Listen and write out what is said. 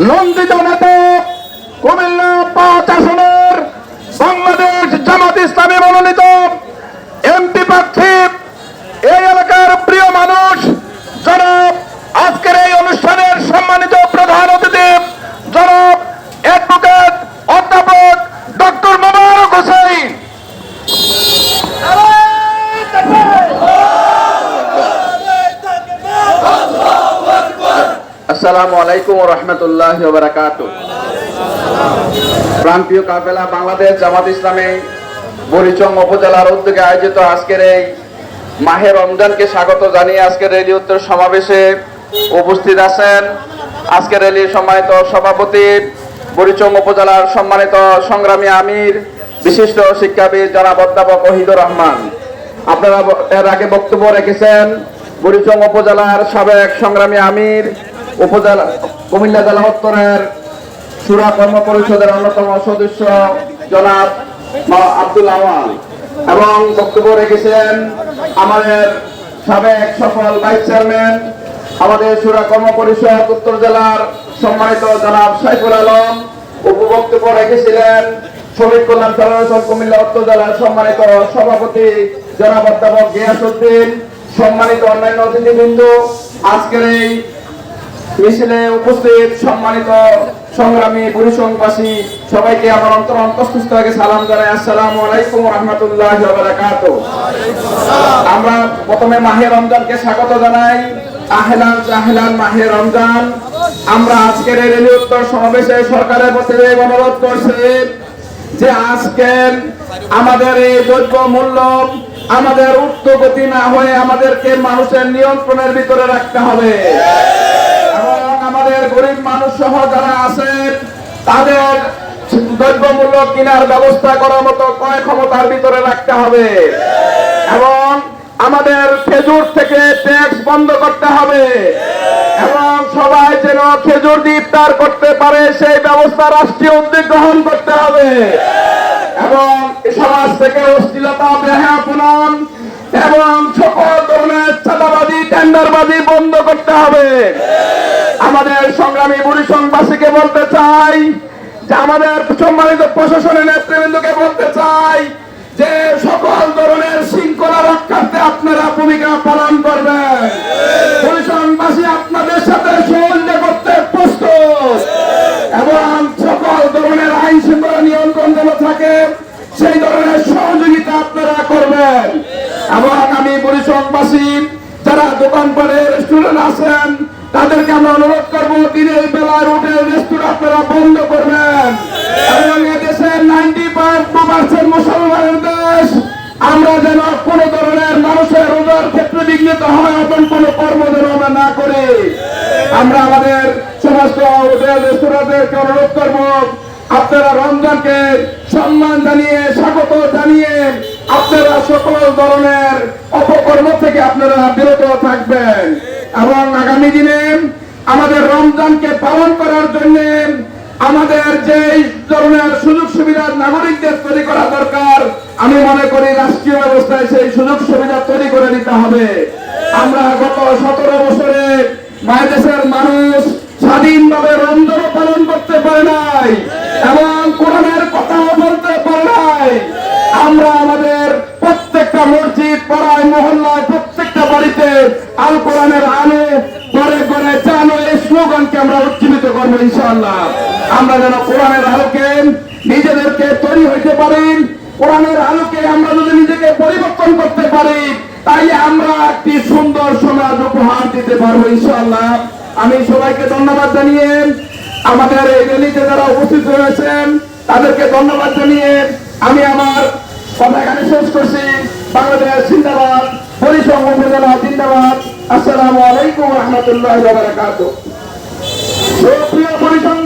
নন্দিত নেতা কুমিল্লা পাঁচ আসনের বাংলাদেশ জামাত ইসলামী মনোনীত এমপি প্রার্থী আসসালামু আলাইকুম রহমতুল্লাহ প্রান্তীয় কাফেলা বাংলাদেশ জামাত ইসলামী বরিচং উপজেলার উদ্যোগে আয়োজিত আজকের এই মাহে রমজানকে স্বাগত জানিয়ে আজকের রেলি উত্তর সমাবেশে উপস্থিত আছেন আজকের রেলির সম্মানিত সভাপতি বরিচং উপজেলার সম্মানিত সংগ্রামী আমির, বিশিষ্ট শিক্ষাবিদ জনাব অধ্যাপক ওহিদুর রহমান। আপনারা এর আগে বক্তব্য রেখেছেন, বরিচং উপজেলার সাবেক সংগ্রামী আমির উপজেলা কুমিল্লা জেলা উত্তরের সুরা কর্ম পরিষদের অন্যতম সদস্য জনাব আব্দুল আওয়াল। এবং বক্তব্য রেখেছেন আমাদের সাবেক সফল ভাইস চেয়ারম্যান, আমাদের সুরা কর্ম পরিষদ উত্তর জেলার সম্মানিত জনাব সাইফুল আলম। উপবক্তব্য রেখেছিলেন শ্রমিক কল্যাণ ফেডারেশন কুমিল্লা উত্তর জেলার সম্মানিত সভাপতি জনাব অধ্যাপক গিয়াসুদ্দিন সম্মানিত অন্যান্য অতিথিবৃন্দ। আজকের এই মিছিলে উপস্থিত, সম্মানিত, সংগ্রামী পুরুষবাসী সবাইকে আমার অন্তর অন্তঃস্থ থেকে সালাম জানাই। আসসালামু আলাইকুম রহমতুল্লাহ আমরা প্রথমে মাহে রমজানকে স্বাগত জানাই। আহলান আহলান মাহে রমজান। আমরা আজকের এই রেলি উত্তর সমাবেশে সরকারের প্রতি অনুরোধ করছি যে আজকে আমাদের এই দ্রব্য মূল্য আমাদের উর্ধগতি না হয়ে আমাদেরকে মানুষের নিয়ন্ত্রণের ভিতরে রাখতে হবে। আমাদের গরিব মানুষ সহ যারা আছেন, তাদের দ্রব্যমূল্য কেনার ব্যবস্থা করার মতো ক্রয় ক্ষমতার ভিতরে রাখতে হবে। এবং আমাদের খেজুর থেকে ট্যাক্স বন্ধ করতে হবে। এবং সবাই যেন খেজুর দিয়ে ইফতার করতে পারে, সেই ব্যবস্থা রাষ্ট্রীয় উদ্যোগ গ্রহণ করতে হবে। এবং সমাজ থেকে অশ্লীলতা বেহাপনন এবং সকল ধরনের চাঁদাবাজি, টেন্ডারবাজি বন্ধ করতে হবে। আমাদের সংগ্রামী বুড়িসংবাসীকে বলতে চাই, যে আমাদের সম্মানিত প্রশাসনের নেতৃবৃন্দকে বলতে চাই, যে সকল ধরনের শৃঙ্খলা রক্ষার্থে আপনারা ভূমিকা পালন করবেন। বুড়িসংবাসী আপনাদের সাথে সহযোগিতা করতে প্রস্তুত। এবং সকল ধরনের আইন শৃঙ্খলা নিয়ন্ত্রণ যেন থাকে, সেই ধরনের সহযোগিতা আপনারা করবেন। এবং আমি পরিষদবাসী যারা দোকানপাটে রেস্টুরেন্ট আছেন তাদেরকে আমরা অনুরোধ করব, দিনের বেলা রুটে রেস্টুরেন্ট আপনারা বন্ধ করবেন। এবং নাইনটি পার্সেন্ট মুসলমানের দেশ, আমরা যেন কোন ধরনের মানুষের ক্ষেত্রে বিঘ্নিত হয় কর্ম যেন আমরা না করি। আমরা আমাদের সমস্ত রেস্তোরাঁদেরকে অনুরোধ করব, আপনারা রমজানকে সম্মান জানিয়ে, স্বাগত জানিয়ে, আপনারা সকল ধরনের অপকর্ম থেকে আপনারা বিরত থাকবেন। এবং আগামী দিনে রমজানকে পালন করার জন্য আমাদের যে ধরনের সুযোগ সুবিধা নাগরিকদের তৈরি করা দরকার, আমি মনে করি রাষ্ট্রীয় ব্যবস্থায় সেই সুযোগ সুবিধা তৈরি করে নিতে হবে। আমরা গত সতেরো বছরে মায়েদেশের মানুষ স্বাধীনভাবে রমজান পালন করতে পারে নাই এবং কোরআনের কথাও বলতে পারে নাই। আমরা আমাদের প্রত্যেকটা মসজিদ, পাড়ায়, মহল্লায়, প্রত্যেকটা বাড়িতে আল কোরআনের আলো আমরা উজ্জীবিত করব ইনশাআল্লাহ। আমরা যেন কোরআনের আলোকে নিজেদেরকে তৈরি হইতে পারি, কোরআনের আলোকে আমরা যদি নিজেকে পরিবর্তন করতে পারি তাইলে আমরা একটি সুন্দর সমাজ উপহার দিতে পারব ইনশাআল্লাহ। আমি সবাইকে ধন্যবাদ জানিয়ে আমাদের এই র্যালিতে যারা উপস্থিত রয়েছেন, তাদেরকে ধন্যবাদ জানিয়ে আমি আমার কথা এখানে শেষ করছি। বাংলাদেশ জিন্দাবাদ পরিসংঘ উপজেলা জিন্দাবাদ। আসসালামু আলাইকুম রহমতুল্লাহ বারাকাতুহ। পথে আপনাদের